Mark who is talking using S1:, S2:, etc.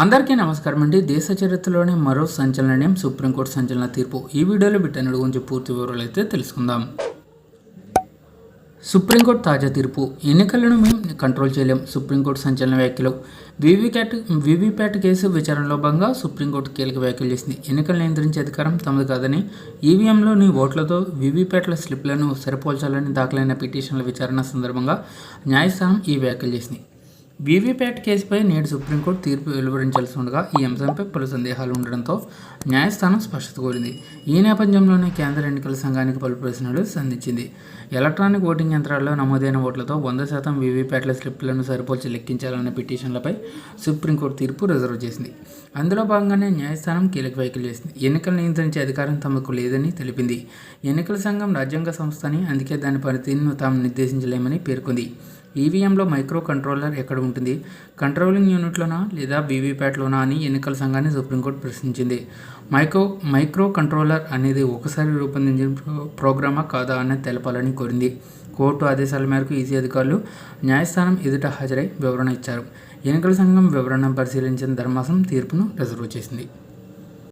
S1: అందరికీ నమస్కారం అండి. దేశ చరిత్రలోనే మరో సంచలనం సుప్రీంకోర్టు సంచలన తీర్పు. ఈ వీడియోలో వీటన్నిటి గురించి పూర్తి వివరాలు అయితే తెలుసుకుందాం. సుప్రీంకోర్టు తాజా తీర్పు. ఎన్నికలను మేము కంట్రోల్ చేయలేం. సుప్రీంకోర్టు సంచలన వ్యాఖ్యలు. వివిప్యాట్ వివిప్యాట్ కేసు విచారణలో భాగంగా సుప్రీంకోర్టు కీలక వ్యాఖ్యలు చేసింది. ఎన్నికలు నియంత్రించే అధికారం తమది కాదని ఈవీఎంలోని ఓట్లతో వివిప్యాట్ల స్లిప్లను సరిపోల్చాలని దాఖలైన పిటిషన్ల విచారణ సందర్భంగా న్యాయస్థానం ఈ వ్యాఖ్యలు చేసింది. వీవీప్యాట్ కేసుపై నేడు సుప్రీంకోర్టు తీర్పు వెలువరించాల్సి ఉండగా ఈ అంశంపై పలు సందేహాలు ఉండడంతో న్యాయస్థానం స్పష్టత కోరింది. ఈ నేపథ్యంలోనే కేంద్ర ఎన్నికల సంఘానికి పలు ప్రశ్నలు సంధించింది. ఎలక్ట్రానిక్ ఓటింగ్ యంత్రాల్లో నమోదైన ఓట్లతో వంద శాతం వీవీప్యాట్ల స్లిప్లను సరిపోల్చి లెక్కించాలన్న పిటిషన్లపై సుప్రీంకోర్టు తీర్పు రిజర్వ్ చేసింది. అందులో భాగంగానే న్యాయస్థానం కీలక వ్యాఖ్యలు చేసింది. ఎన్నికలు నియంత్రించే అధికారం తమకు లేదని తెలిపింది. ఎన్నికల సంఘం రాజ్యాంగ సంస్థ అని అందుకే దాని పరిధిని తాము నిర్దేశించలేమని పేర్కొంది. ఈవీఎంలో మైక్రో కంట్రోలర్ ఎక్కడ ఉంటుంది? కంట్రోలింగ్ యూనిట్లోనా లేదా వీవీప్యాట్లోనా అని ఎన్నికల సంఘాన్ని సుప్రీంకోర్టు ప్రశ్నించింది. మైక్రో మైక్రో కంట్రోలర్ అనేది ఒకసారి రూపొందించిన ప్రో- ప్రోగ్రామా కాదా అనేది తెలపాలని కోరింది. కోర్టు ఆదేశాల మేరకు ఈసీ అధికారులు న్యాయస్థానం ఎదుట హాజరై వివరణ ఇచ్చారు. ఎన్నికల సంఘం వివరణ పరిశీలించిన ధర్మాసం తీర్పును రిజర్వ్ చేసింది.